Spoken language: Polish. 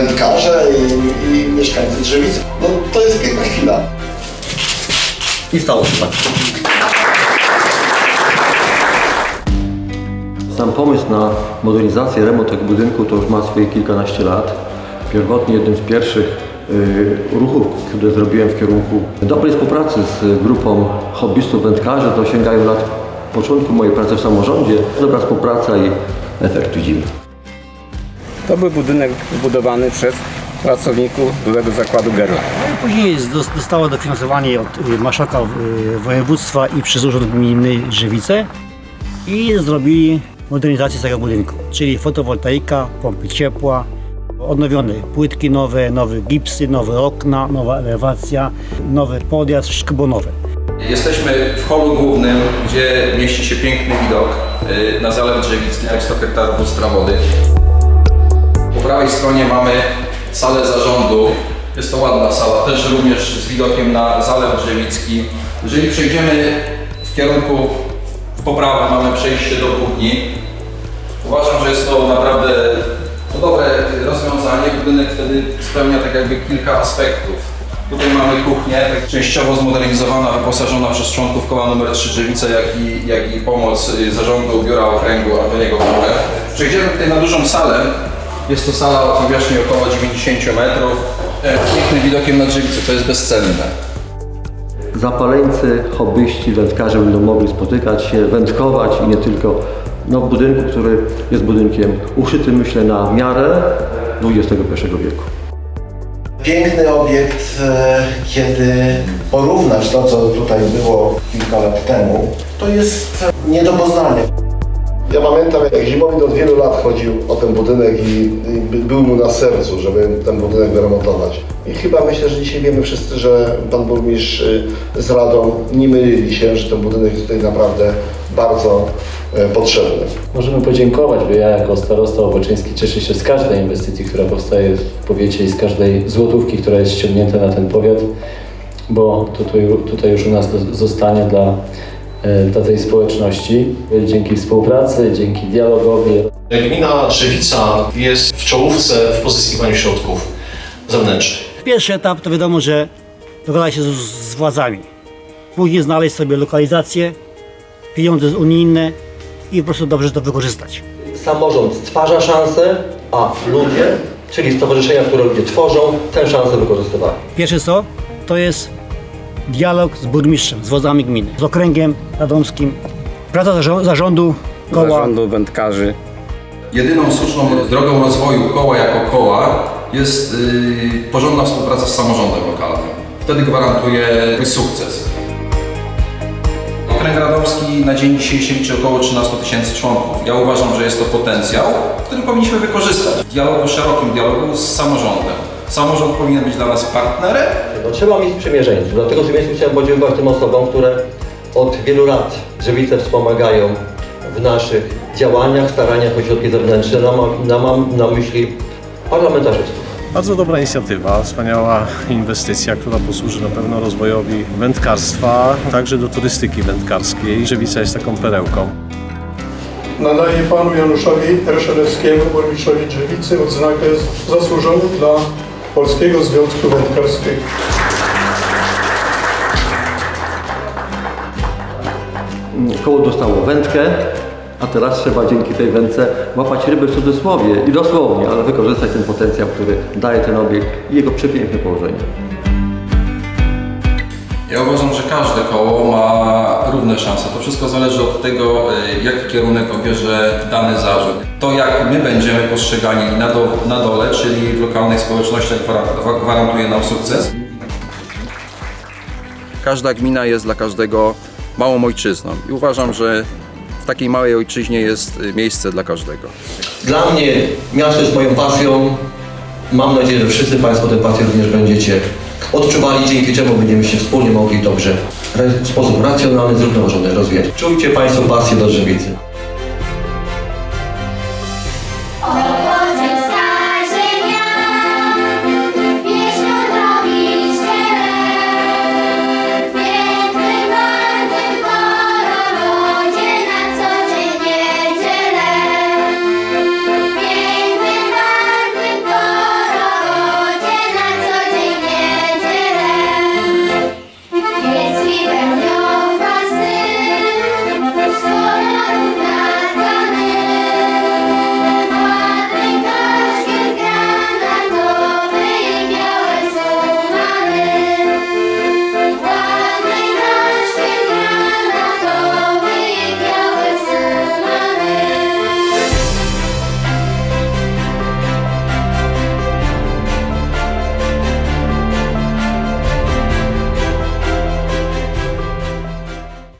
wędkarze i, i mieszkańcy Drzewic. No to jest piękna chwila. I stało się tak. Sam pomysł na modernizację, remont tego budynku to już ma swoje kilkanaście lat. Pierwotnie jednym z pierwszych y, ruchów, które zrobiłem w kierunku dobrej współpracy z grupą hobbystów wędkarzy, to sięgają lat początku mojej pracy w samorządzie. Dobra współpraca i efekt widzimy. To był budynek zbudowany przez pracowników byłego zakładu Gerla. Później zdos- dostało dofinansowanie od y, marszałka y, województwa i przez Urząd Gminny Drzewice i zrobili modernizację tego budynku, czyli fotowoltaika, pompy ciepła, odnowione płytki nowe, nowe gipsy, nowe okna, nowa elewacja, nowy podjazd, wszystko było nowe. Jesteśmy w holu głównym, gdzie mieści się piękny widok y, na Zalew Drzewicki, jak 100 hektarów lustra wody. Po prawej stronie mamy salę zarządu. Jest to ładna sala, też również z widokiem na Zalew Drzewicki. Jeżeli przejdziemy w kierunku w poprawę, mamy przejście do kuchni. Uważam, że jest to naprawdę to dobre rozwiązanie. Budynek wtedy spełnia tak jakby kilka aspektów. Tutaj mamy kuchnię, tak częściowo zmodernizowana, wyposażona przez członków koła nr 3 Drzewice, jak i, jak i pomoc y, zarządu Biura Okręgu Antoniego Kule. Przejdziemy tutaj na dużą salę. Jest to sala o powierzchni około 90 metrów. E, Z pięknym widokiem na Drzewice, to jest bezcenne. Zapaleńcy, hobbyści, wędkarze będą mogli spotykać się, wędkować i nie tylko no, w budynku, który jest budynkiem uszytym, myślę, na miarę XXI wieku. Piękny obiekt, e, kiedy porównać to, co tutaj było kilka lat temu, to jest e, nie do poznania. Ja pamiętam, jak Zimowit od wielu lat chodził o ten budynek i, i by- był mu na sercu, żeby ten budynek wyremontować. I chyba myślę, że dzisiaj wiemy wszyscy, że pan burmistrz y, z Radą nie mylili się, że ten budynek jest tutaj naprawdę bardzo e, potrzebny. Możemy podziękować, bo ja jako starosta Oboczyński cieszę się z każdej inwestycji, która powstaje w powiecie i z każdej złotówki, która jest ściągnięta na ten powiat, bo tutaj, tutaj już u nas zostanie dla, e, dla tej społeczności. Dzięki współpracy, dzięki dialogowi, Gmina Drzewica jest w czołówce w pozyskiwaniu środków zewnętrznych. Pierwszy etap to wiadomo, że dogadać się z, z władzami. Później znaleźć sobie lokalizację, pieniądze unijne i po prostu dobrze to wykorzystać. Samorząd stwarza szanse, a ludzie, czyli stowarzyszenia, które ludzie tworzą, tę szansę wykorzystywali. Pierwsze co? To jest dialog z burmistrzem, z władzami gminy, z okręgiem radomskim, praca zarządu koła. Zarządu wędkarzy. Jedyną słuszną drogą rozwoju koła jako koła jest yy, porządna współpraca z samorządem lokalnym. Wtedy gwarantuje sukces. Okręg Radomski na dzień dzisiejszy liczy około 13 tysięcy członków. Ja uważam, że jest to potencjał, który powinniśmy wykorzystać w dialogu szerokim, dialogu z samorządem. Samorząd powinien być dla nas partnerem, No, trzeba mieć sprzymierzeńców, dlatego w tym miejscu chciałem podziękować tym osobom, które od wielu lat Drzewice wspomagają w naszych działaniach, staraniach o środki zewnętrzne. Mam, no, mam na myśli parlamentarzystów. Bardzo dobra inicjatywa, wspaniała inwestycja, która posłuży na pewno rozwojowi wędkarstwa, także do turystyki wędkarskiej. Żywica jest taką perełką. Nadaje panu Januszowi Reszelewskiemu, burmistrzowi Drzewicy, odznakę zasłużoną dla Polskiego Związku Wędkarskiego. Koło dostało wędkę, a teraz trzeba dzięki tej wędce łapać ryby w cudzysłowie i dosłownie, ale wykorzystać ten potencjał, który daje ten obiekt i jego przepiękne położenie. Ja uważam, że każde koło ma równe szanse. To wszystko zależy od tego, y, jaki kierunek obierze dany zarząd. To, jak my będziemy postrzegani na, do, na dole, czyli w lokalnych społecznościach, gwara- gwarantuje nam sukces. Każda gmina jest dla każdego małą ojczyzną i uważam, że w takiej małej ojczyźnie jest y, miejsce dla każdego. Dla mnie miasto jest moją pasją. Mam nadzieję, że wszyscy Państwo tę pasję również będziecie odczuwali, dzięki czemu będziemy się wspólnie mogli dobrze, w sposób racjonalny, zrównoważony rozwijać. Czujcie Państwo pasję do Drzewicy.